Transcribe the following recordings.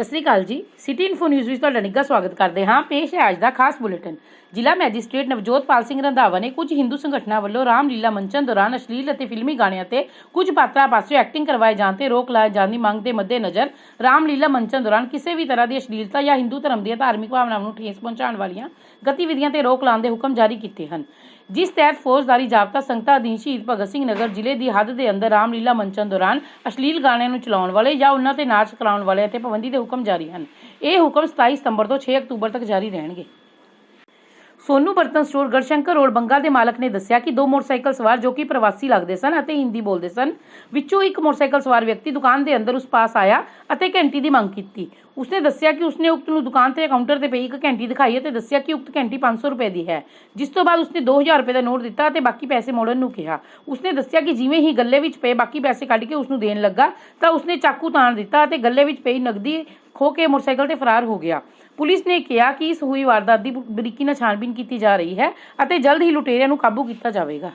ਸਤਿ ਸ੍ਰੀ ਅਕਾਲ ਜੀ। City info news ਵਿੱਚ ਤੁਹਾਡਾ ਨਿੱਘਾ ਸਵਾਗਤ ਕਰਦੇ ਹਾਂ। ਪੇਸ਼ ਹੈ ਅੱਜ ਦਾ ਖਾਸ ਬੁਲੇਟਿਨ। ਜ਼ਿਲ੍ਹਾ ਮੈਜਿਸਟ੍ਰੇਟ ਨਵਜੋਤਪਾਲ ਸਿੰਘ ਰੰਧਾਵਾ ਨੇ ਕੁਝ ਹਿੰਦੂ ਸੰਗਠਨਾਂ ਵੱਲੋਂ ਰਾਮਲੀਲਾ ਮੰਚਨ ਦੌਰਾਨ ਅਸ਼ਲੀਲ ਅਤੇ ਫਿਲਮੀ ਗਾਣਿਆਂ ਤੇ ਕੁਝ ਪਾਤਰਾਂ ਪਾਸਿਓਂ ਐਕਟਿੰਗ ਕਰਵਾਏ ਜਾਣ ਤੇ ਰੋਕ ਲਾਏ ਜਾਣ ਦੀ ਮੰਗ ਦੇ ਮੱਦੇਨਜ਼ਰ ਰਾਮਲੀਲਾ ਮੰਚਨ ਦੌਰਾਨ ਕਿਸੇ ਵੀ ਤਰ੍ਹਾਂ ਦੀ ਅਸ਼ਲੀਲਤਾ ਜਾਂ ਹਿੰਦੂ ਧਰਮ ਦੀਆਂ ਧਾਰਮਿਕ ਭਾਵਨਾਵਾਂ ਨੂੰ ਠੇਸ ਪਹੁੰਚਾਉਣ ਵਾਲੀਆਂ ਗਤੀਵਿਧੀਆਂ ਤੇ ਰੋਕ ਲਾਉਣ ਦੇ ਹੁਕਮ ਜਾਰੀ ਕੀਤੇ ਹਨ। ਜਿਸ ਤਹਿਤ ਫੌਜਦਾਰੀ ਜਾਬਤਾ ਸੰਗਤਾਂ ਅਧੀਨ ਸ਼ਹੀਦ ਭਗਤ ਸਿੰਘ ਨਗਰ ਜ਼ਿਲ੍ਹੇ ਦੀ ਹੱਦ ਦੇ ਅੰਦਰ ਰਾਮਲੀਲਾ ਮੰਚਨ ਦੌਰਾਨ ਅਸ਼ਲੀਲ ਗਾਣਿਆਂ ਨੂੰ ਚਲਾਉਣ ਵਾਲੇ ਜਾਂ ਉਹਨਾਂ ਤੇ ਨਾਚ ਕਰਾਉਣ ਵਾਲੇ ਤੇ ਪਾਬੰਦੀ ਦੇ ਹੁਕਮ ਜਾਰੀ ਹਨ। ਇਹ ਹੁਕਮ 27 ਸਤੰਬਰ ਤੋਂ 6 ਅਕਤੂਬਰ ਤੱਕ ਜਾਰੀ ਰਹਿਣਗੇ। ਸੋਨੂ ਬਰਤਨ ਸਟੋਰ ਗੜਸ਼ੰਕਰ ਰੋਡ ਬੰਗਾ ਦੇ ਮਾਲਕ ਨੇ ਦੱਸਿਆ ਕਿ ਦੋ ਮੋਟਰਸਾਈਕਲ ਸਵਾਰ ਜੋ ਕਿ ਪ੍ਰਵਾਸੀ ਲੱਗਦੇ ਸਨ ਅਤੇ ਹਿੰਦੀ ਬੋਲਦੇ ਸਨ, ਵਿੱਚੋਂ ਇੱਕ ਮੋਟਰਸਾਈਕਲ ਸਵਾਰ ਵਿਅਕਤੀ ਦੁਕਾਨ ਦੇ ਅੰਦਰ ਉਸ ਪਾਸ ਆਇਆ ਅਤੇ ਘੰਟੀ ਦੀ ਮੰਗ ਕੀਤੀ। ਉਸਨੇ ਦੱਸਿਆ ਕਿ ਉਸਨੇ ਉਕਤ ਨੂੰ ਦੁਕਾਨ ਤੇ ਕਾਊਂਟਰ ਤੇ ਪਈ ਇੱਕ ਘੰਟੀ ਦਿਖਾਈ ਅਤੇ ਦੱਸਿਆ ਕਿ ਉਕਤ ਘੰਟੀ 500 ਰੁਪਏ ਦੀ ਹੈ, ਜਿਸ ਤੋਂ ਬਾਅਦ ਉਸਨੇ 2000 ਰੁਪਏ ਦਾ ਨੋਟ ਦਿੱਤਾ ਅਤੇ ਬਾਕੀ ਪੈਸੇ ਮੋੜਨ ਨੂੰ ਕਿਹਾ। ਉਸਨੇ ਦੱਸਿਆ ਕਿ ਜਿਵੇਂ ਹੀ ਗੱਲੇ ਵਿੱਚ ਪਏ ਬਾਕੀ ਪੈਸੇ ਕੱਢ ਕੇ ਉਸਨੂੰ ਦੇਣ ਲੱਗਾ, ਤਾਂ ਉਸਨੇ ਚਾਕੂ ਤਾਣ ਦਿੱਤਾ ਅਤੇ ਗੱਲੇ ਵਿੱਚ ਪਈ ਨਗਦੀ ਖੋ ਕੇ ਮੋਟਰਸਾਈਕਲ ਤੇ ਫਰਾਰ ਹੋ ਗਿਆ। ਪੁਲਿਸ ਨੇ ਕਿਹਾ ਕਿ ਇਸ ਹੋਈ ਵਾਰਦਾਤ ਦੀ ਬਰੀਕੀ ਨਾਲ ਛਾਣਬੀਨ ਕੀਤੀ ਜਾ ਰਹੀ ਹੈ ਅਤੇ ਜਲਦ ਹੀ ਲੁਟੇਰਿਆਂ ਨੂੰ ਕਾਬੂ ਕੀਤਾ ਜਾਵੇਗਾ।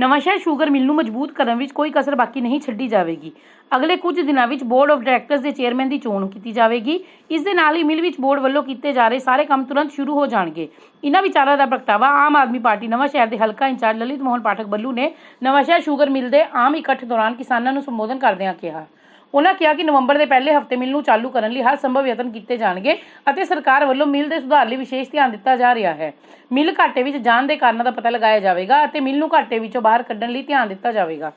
ਨਵਾਂਸ਼ਹਿਰ ਸ਼ੂਗਰ ਮਿਲ ਨੂੰ ਮਜ਼ਬੂਤ ਕਰਨ ਵਿੱਚ ਕੋਈ ਕਸਰ ਬਾਕੀ ਨਹੀਂ ਛੱਡੀ ਜਾਵੇਗੀ। ਅਗਲੇ ਕੁਝ ਦਿਨਾਂ ਵਿੱਚ ਬੋਰਡ ਆਫ ਡਾਇਰੈਕਟਰਸ ਦੇ ਚੇਅਰਮੈਨ ਦੀ ਚੋਣ ਕੀਤੀ ਜਾਵੇਗੀ। ਇਸ ਦੇ ਨਾਲ ਹੀ ਮਿਲ ਵਿੱਚ ਬੋਰਡ ਵੱਲੋਂ ਕੀਤੇ ਜਾ ਰਹੇ ਸਾਰੇ ਕੰਮ ਤੁਰੰਤ ਸ਼ੁਰੂ ਹੋ ਜਾਣਗੇ। ਇਹਨਾਂ ਵਿਚਾਰਾਂ ਦਾ ਪ੍ਰਗਟਾਵਾ ਆਮ ਆਦਮੀ ਪਾਰਟੀ ਨਵਾਂਸ਼ਹਿਰ ਦੇ ਹਲਕਾ ਇੰਚਾਰਜ ਲਲਿਤ ਮੋਹਨ ਪਾਠਕ ਬੱਲੂ ਨੇ ਨਵਾਂਸ਼ਹਿਰ ਸ਼ੂਗਰ ਮਿਲ ਦੇ ਆਮ ਇਕੱਠ ਦੌਰਾਨ ਕਿਸਾਨਾਂ ਨੂੰ ਸੰਬੋਧਨ ਕਰਦਿਆਂ ਕਿਹਾ। ਉਹਨਾਂ ਕਿਹਾ ਕਿ ਨਵੰਬਰ ਦੇ ਪਹਿਲੇ ਹਫ਼ਤੇ ਮਿਲ ਨੂੰ ਚਾਲੂ ਕਰਨ ਲਈ ਹਰ ਸੰਭਵ ਯਤਨ ਕੀਤੇ ਜਾਣਗੇ ਅਤੇ ਸਰਕਾਰ ਵੱਲੋਂ ਮਿਲ ਦੇ ਸੁਧਾਰ ਲਈ ਵਿਸ਼ੇਸ਼ ਧਿਆਨ ਦਿੱਤਾ ਜਾ ਰਿਹਾ ਹੈ। ਮਿਲ ਘਾਟੇ ਵਿੱਚ ਜਾਣ ਦੇ ਕਾਰਨਾਂ ਦਾ ਪਤਾ ਲਗਾਇਆ ਜਾਵੇਗਾ ਅਤੇ ਮਿਲ ਨੂੰ ਘਾਟੇ ਵਿੱਚੋਂ ਬਾਹਰ ਕੱਢਣ ਲਈ ਧਿਆਨ ਦਿੱਤਾ ਜਾਵੇਗਾ।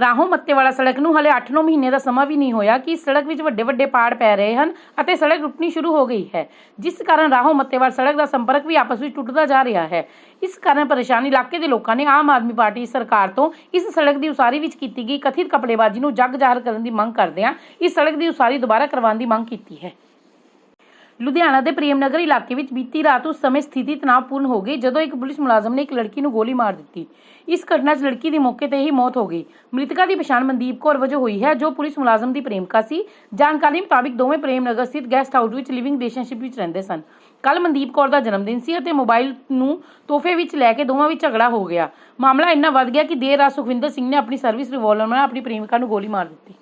ਰਾਹੋਂ ਮੱਤੇਵਾਲਾ ਸੜਕ ਨੂੰ ਹਲੇ 8-9 ਮਹੀਨੇ ਦਾ ਸਮਾਂ ਵੀ ਨਹੀਂ ਹੋਇਆ ਕਿ ਇਸ ਸੜਕ ਵਿੱਚ ਵੱਡੇ ਵੱਡੇ ਪਾੜ ਪੈ ਰਹੇ ਹਨ ਅਤੇ ਸੜਕ ਟੁੱਟਣੀ ਸ਼ੁਰੂ ਹੋ ਗਈ ਹੈ। ਜਿਸ ਕਾਰਨ ਰਾਹੋਂ ਮੱਤੇਵਾਲ ਸੜਕ ਦਾ ਸੰਪਰਕ ਵੀ ਆਪਸ ਵਿੱਚ ਟੁੱਟਦਾ ਜਾ ਰਿਹਾ ਹੈ। ਇਸ ਕਾਰਨ ਪਰੇਸ਼ਾਨ ਇਲਾਕੇ ਦੇ ਲੋਕਾਂ ਨੇ ਆਮ ਆਦਮੀ ਪਾਰਟੀ ਸਰਕਾਰ ਤੋਂ ਇਸ ਸੜਕ ਦੀ ਉਸਾਰੀ ਵਿੱਚ ਕੀਤੀ ਗਈ ਕਥਿਤ ਕਪੜੇਬਾਜ਼ੀ ਨੂੰ ਜੱਗ ਜ਼ਾਹਰ ਕਰਨ ਦੀ ਮੰਗ ਕਰਦਿਆਂ ਇਸ ਸੜਕ ਦੀ ਉਸਾਰੀ ਦੁਬਾਰਾ ਕਰਵਾਉਣ ਦੀ ਮੰਗ ਕੀਤੀ ਹੈ। ਲੁਧਿਆਣਾ ਦੇ ਪ੍ਰੇਮ ਨਗਰ ਇਲਾਕੇ ਵਿੱਚ ਬੀਤੀ ਰਾਤ ਉਸ ਸਮੇਂ ਸਥਿਤੀ ਤਣਾਅਪੂਰਨ ਹੋ ਗਈ, ਜਦੋਂ ਇੱਕ ਪੁਲਿਸ ਮੁਲਾਜ਼ਮ ਨੇ ਇੱਕ ਲੜਕੀ ਨੂੰ ਗੋਲੀ ਮਾਰ ਦਿੱਤੀ। ਇਸ ਘਟਨਾ 'ਚ ਲੜਕੀ ਦੀ ਮੌਕੇ ਤੇ ਹੀ ਮੌਤ ਹੋ ਗਈ। ਮ੍ਰਿਤਕਾ ਦੀ ਪਛਾਣ ਮਨਦੀਪ ਕੌਰ ਵਜੋਂ ਹੋਈ ਹੈ, ਜੋ ਪੁਲਿਸ ਮੁਲਾਜ਼ਮ ਦੀ ਪ੍ਰੇਮਿਕਾ ਸੀ। ਜਾਣਕਾਰੀ ਮੁਤਾਬਿਕ ਦੋਵੇਂ ਪ੍ਰੇਮ ਨਗਰ ਸਥਿਤ ਗੈਸਟ ਹਾਊਸ ਵਿੱਚ ਲਿਵਿੰਗ ਰਿਲੇਸ਼ਨਸ਼ਿਪ ਵਿੱਚ ਰਹਿੰਦੇ ਸਨ। ਕੱਲ ਮਨਦੀਪ ਕੌਰ ਦਾ ਜਨਮ ਦਿਨ ਸੀ ਅਤੇ ਮੋਬਾਈਲ ਨੂੰ ਤੋਹਫੇ ਵਿੱਚ ਲੈ ਕੇ ਦੋਵਾਂ ਵਿੱਚ ਝਗੜਾ ਹੋ ਗਿਆ। ਮਾਮਲਾ ਇੰਨਾ ਵੱਧ ਗਿਆ ਕਿ ਦੇਰ ਰਾਤ ਸੁਖਵਿੰਦਰ ਸਿੰਘ ਨੇ ਆਪਣੀ ਸਰਵਿਸ ਰਿਵਾਲਵਰ ਨਾਲ ਆਪਣੀ ਪ੍ਰੇਮਿਕਾ ਨੂੰ ਗੋਲੀ ਮਾਰ ਦਿੱਤੀ।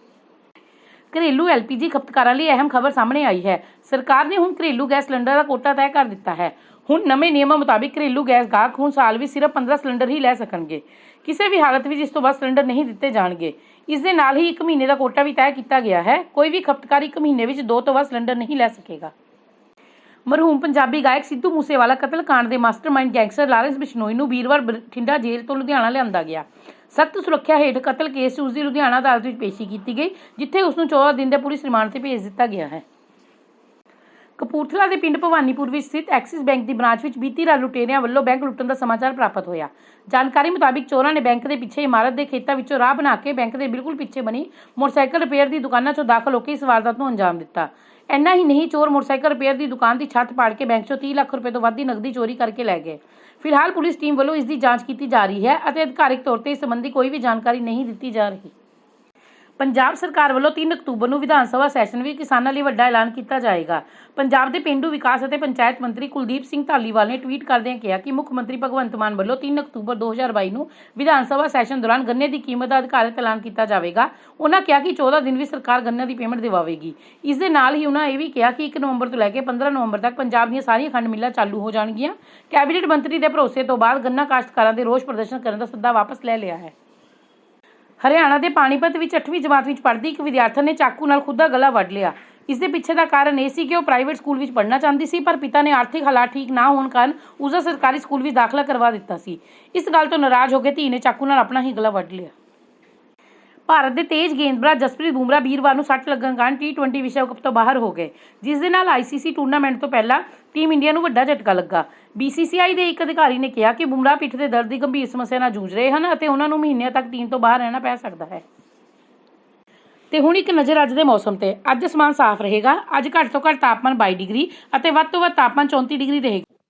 ਘਰੇਲੂ ਐਲਪੀਜੀ ਖਪਤਕਾਰਾਂ ਲਈ ਅਹਿਮ ਖਬਰ ਸਾਹਮਣੇ ਆਈ ਹੈ। ਸਰਕਾਰ ਨੇ ਹੁਣ ਘਰੇਲੂ ਗੈਸ ਸਿਲੰਡਰ ਦਾ ਕੋਟਾ ਤੈਅ ਕਰ ਦਿੱਤਾ ਹੈ। ਹੁਣ ਨਵੇਂ ਨਿਯਮਾਂ ਮੁਤਾਬਿਕ ਘਰੇਲੂ ਗੈਸ ਗਾਹਕ ਹੁਣ ਸਾਲ ਵਿੱਚ ਸਿਰਫ 15 ਸਿਲੰਡਰ ਹੀ ਲੈ ਸਕਣਗੇ। ਕਿਸੇ ਵੀ ਹਾਲਤ ਵਿੱਚ ਇਸ ਤੋਂ ਵੱਧ ਸਿਲੰਡਰ ਨਹੀਂ ਦਿੱਤੇ ਜਾਣਗੇ। ਇਸ ਦੇ ਨਾਲ ਹੀ 1 ਮਹੀਨੇ ਦਾ ਕੋਟਾ ਵੀ ਤੈਅ ਕੀਤਾ ਗਿਆ ਹੈ। ਕੋਈ ਵੀ ਖਪਤਕਾਰ 1 ਮਹੀਨੇ ਵਿੱਚ ਦੋ ਤੋਂ ਵੱਧ ਸਿਲੰਡਰ ਨਹੀਂ ਲੈ ਸਕੇਗਾ। ਮਰਹੂਮ ਪੰਜਾਬੀ ਗਾਇਕ ਸਿੱਧੂ ਮੂਸੇਵਾਲਾ ਕਤਲकांड ਦੇ ਮਾਸਟਰਮਾਈਂਡ ਗੈਂਗਸਟਰ ਲਾਰੈਂਸ ਬਿਸ਼ਨੋਈ ਨੂੰ ਵੀਰਵਾਰ ਬਠਿੰਡਾ ਜੇਲ੍ਹ ਤੋਂ ਲੁਧਿਆਣਾ ਲਿਆਂਦਾ ਗਿਆ। ਸਖਤ ਸੁਰੱਖਿਆ ਹੇਠ ਕਤਲ ਕੇਸ 'ਚ ਉਸ ਦੀ ਲੁਧਿਆਣਾ ਅਦਾਲਤ ਵਿੱਚ ਪੇਸ਼ੀ ਕੀਤੀ ਗਈ, ਜਿੱਥੇ ਉਸ ਨੂੰ 14 ਦਿਨ ਦੇ ਪੁਲਿਸ ਰਿਮਾਂਡ ਤੇ ਭੇਜ ਦਿੱਤਾ ਗਿਆ ਹੈ। ਕਪੂਰਥਲਾ ਦੇ ਪਿੰਡ ਭਵਾਨੀਪੁਰ ਵਿੱਚ ਸਥਿਤ ਐਕਸਿਸ ਬੈਂਕ ਦੀ ਬ੍ਰਾਂਚ ਵਿੱਚ ਬੀਤੀ ਰਾਤ ਲੁਟੇਰਿਆਂ ਵੱਲੋਂ ਬੈਂਕ ਲੁੱਟਣ ਦਾ ਸਮਾਚਾਰ ਪ੍ਰਾਪਤ ਹੋਇਆ। ਜਾਣਕਾਰੀ ਮੁਤਾਬਿਕ ਚੋਰਾਂ ਨੇ ਬੈਂਕ ਦੇ ਪਿੱਛੇ ਇਮਾਰਤ ਦੇ ਖੇਤਾਂ ਵਿੱਚੋਂ ਰਾਹ ਬਣਾ ਕੇ ਬੈਂਕ ਦੇ ਬਿਲਕੁਲ ਪਿੱਛੇ ਬਣੀ ਮੋਟਰਸਾਈਕਲ ਰਿਪੇਅਰ ਦੀ ਦੁਕਾਨਾਂ 'ਚੋਂ ਦਾਖਲ ਹੋ ਕੇ ਇਸ ਵਾਰਦਾਤ ਨੂੰ ਅੰਜਾਮ ਦਿੱਤਾ। ਇੰਨਾ ਹੀ ਨਹੀਂ, ਚੋਰ ਮੋਟਰਸਾਈਕਲ ਰਿਪੇਅਰ ਦੀ ਦੁਕਾਨ ਦੀ ਛੱਤ ਪਾੜ ਕੇ ਬੈਂਕ 'ਚੋਂ 30 ਲੱਖ ਰੁਪਏ ਤੋਂ ਵੱਧ ਦੀ ਨਕਦੀ ਚੋਰੀ ਕਰਕੇ ਲੈ ਗਏ। ਫਿਲਹਾਲ ਪੁਲਿਸ ਟੀਮ ਵੱਲੋਂ ਇਸ ਦੀ ਜਾਂਚ ਕੀਤੀ ਜਾ ਰਹੀ ਹੈ ਅਤੇ ਅਧਿਕਾਰਿਕ ਤੌਰ ਤੇ ਇਸ ਸੰਬੰਧੀ ਕੋਈ ਵੀ ਜਾਣਕਾਰੀ ਨਹੀਂ ਦਿੱਤੀ ਜਾ ਰਹੀ। ਪੰਜਾਬ ਸਰਕਾਰ ਵੱਲੋਂ 3 ਅਕਤੂਬਰ ਨੂੰ ਵਿਧਾਨ ਸਭਾ ਸੈਸ਼ਨ ਵਿੱਚ ਕਿਸਾਨਾਂ ਲਈ ਵੱਡਾ ਐਲਾਨ ਕੀਤਾ ਜਾਏਗਾ। ਪੰਜਾਬ ਦੇ ਪਿੰਡੂ ਵਿਕਾਸ ਅਤੇ ਪੰਚਾਇਤ ਮੰਤਰੀ ਕੁਲਦੀਪ ਸਿੰਘ ਧਾਲੀਵਾਲ ਨੇ ਟਵੀਟ ਕਰਦਿਆਂ ਕਿਹਾ ਕਿ ਮੁੱਖ ਮੰਤਰੀ ਭਗਵੰਤ ਮਾਨ ਵੱਲੋਂ 3 ਅਕਤੂਬਰ 2022 ਨੂੰ ਵਿਧਾਨ ਸਭਾ ਸੈਸ਼ਨ ਦੌਰਾਨ ਗੰਨੇ ਦੀ ਕੀਮਤ ਦਾ ਅਧਿਕਾਰਤ ਐਲਾਨ ਕੀਤਾ ਜਾਵੇਗਾ। ਉਹਨਾਂ ਕਿਹਾ ਕਿ 14 ਦਿਨ ਵਿੱਚ ਸਰਕਾਰ ਗੰਨੇ ਦੀ ਪੇਮੈਂਟ ਦਿਵਾਵੇਗੀ। ਇਸ ਦੇ ਨਾਲ ਹੀ ਉਹਨਾਂ ਇਹ ਵੀ ਕਿਹਾ ਕਿ 1 ਨਵੰਬਰ ਤੋਂ ਲੈ ਕੇ 15 ਨਵੰਬਰ ਤੱਕ ਪੰਜਾਬ ਦੀਆਂ ਸਾਰੀਆਂ ਖੰਡ ਮਿੱਲਾਂ ਚਾਲੂ ਹੋ ਜਾਣਗੀਆਂ। ਕੈਬਨਿਟ ਮੰਤਰੀ ਦੇ ਭਰੋਸੇ ਤੋਂ ਬਾਅਦ ਗੰਨਾ ਕਾਸ਼ਤਕਾਰਾਂ ਦੇ ਰੋਸ ਪ੍ਰਦਰਸ਼ਨ ਕਰਨ ਦਾ ਸੱਦਾ ਵਾਪਸ ਲੈ ਲਿਆ ਹੈ। ਹਰਿਆਣਾ ਦੇ ਪਾਣੀਪਤ ਵਿੱਚ 8ਵੀਂ ਜਮਾਤ ਵਿੱਚ ਪੜ੍ਹਦੀ ਇੱਕ ਵਿਦਿਆਰਥਣ ਨੇ ਚਾਕੂ ਨਾਲ ਖੁਦ ਦਾ ਗਲਾ ਵੱਢ ਲਿਆ। ਇਸ ਦੇ ਪਿੱਛੇ ਦਾ ਕਾਰਨ ਇਹ ਸੀ ਕਿ ਉਹ ਪ੍ਰਾਈਵੇਟ ਸਕੂਲ ਵਿੱਚ ਪੜ੍ਹਨਾ ਚਾਹੁੰਦੀ ਸੀ, ਪਰ ਪਿਤਾ ਨੇ ਆਰਥਿਕ ਹਾਲਾਤ ਠੀਕ ਨਾ ਹੋਣ ਕਾਰਨ ਉਸ ਦਾ ਸਰਕਾਰੀ ਸਕੂਲ ਵਿੱਚ ਦਾਖਲਾ ਕਰਵਾ ਦਿੱਤਾ ਸੀ। ਇਸ ਗੱਲ ਤੋਂ ਨਾਰਾਜ਼ ਹੋ ਕੇ ਧੀ ਨੇ ਚਾਕੂ ਨਾਲ ਆਪਣਾ ਹੀ ਗਲਾ ਵੱਢ ਲਿਆ। ਭਾਰਤ ਦੇ ਤੇਜ਼ ਗੇਂਦਬਾਜ਼ ਜਸਪ੍ਰੀਤ ਬੁਮਰਾ ਵੀਰਵਾਰ ਨੂੰ ਸੱਟ ਲੱਗਣ ਕਾਰਨ ਟੀ20 ਵਿਸ਼ਵ ਕੱਪ ਤੋਂ ਬਾਹਰ ਹੋ ਗਏ, ਜਿਸ ਦੇ ਨਾਲ ਆਈਸੀਸੀ ਟੂਰਨਾਮੈਂਟ ਤੋਂ ਪਹਿਲਾਂ ਟੀਮ ਇੰਡੀਆ ਨੂੰ ਵੱਡਾ ਝਟਕਾ ਲੱਗਾ। ਬੀਸੀਸੀਆਈ ਦੇ ਇੱਕ ਅਧਿਕਾਰੀ ਨੇ ਕਿਹਾ ਕਿ ਬੁਮਰਾਹ ਪਿੱਠ ਦੇ ਦਰਦ ਦੀ ਗੰਭੀਰ ਸਮੱਸਿਆ ਨਾਲ ਜੂਝ ਰਹੇ ਹਨ ਅਤੇ ਉਹਨਾਂ ਨੂੰ ਮਹੀਨਿਆਂ ਤੱਕ ਟੀਮ ਤੋਂ ਬਾਹਰ ਰਹਿਣਾ ਪੈ ਸਕਦਾ ਹੈ। ਤੇ ਹੁਣ ਇੱਕ ਨਜ਼ਰ ਅੱਜ ਦੇ ਮੌਸਮ ਤੇ। ਅੱਜ ਅਸਮਾਨ ਸਾਫ਼ ਰਹੇਗਾ, ਅੱਜ ਘੱਟ ਤੋਂ ਘੱਟ ਤਾਪਮਾਨ 22 ਡਿਗਰੀ ਅਤੇ ਵੱਧ ਤੋਂ ਵੱਧ ਤਾਪਮਾਨ 34 ਡਿਗਰੀ ਰਹੇਗਾ।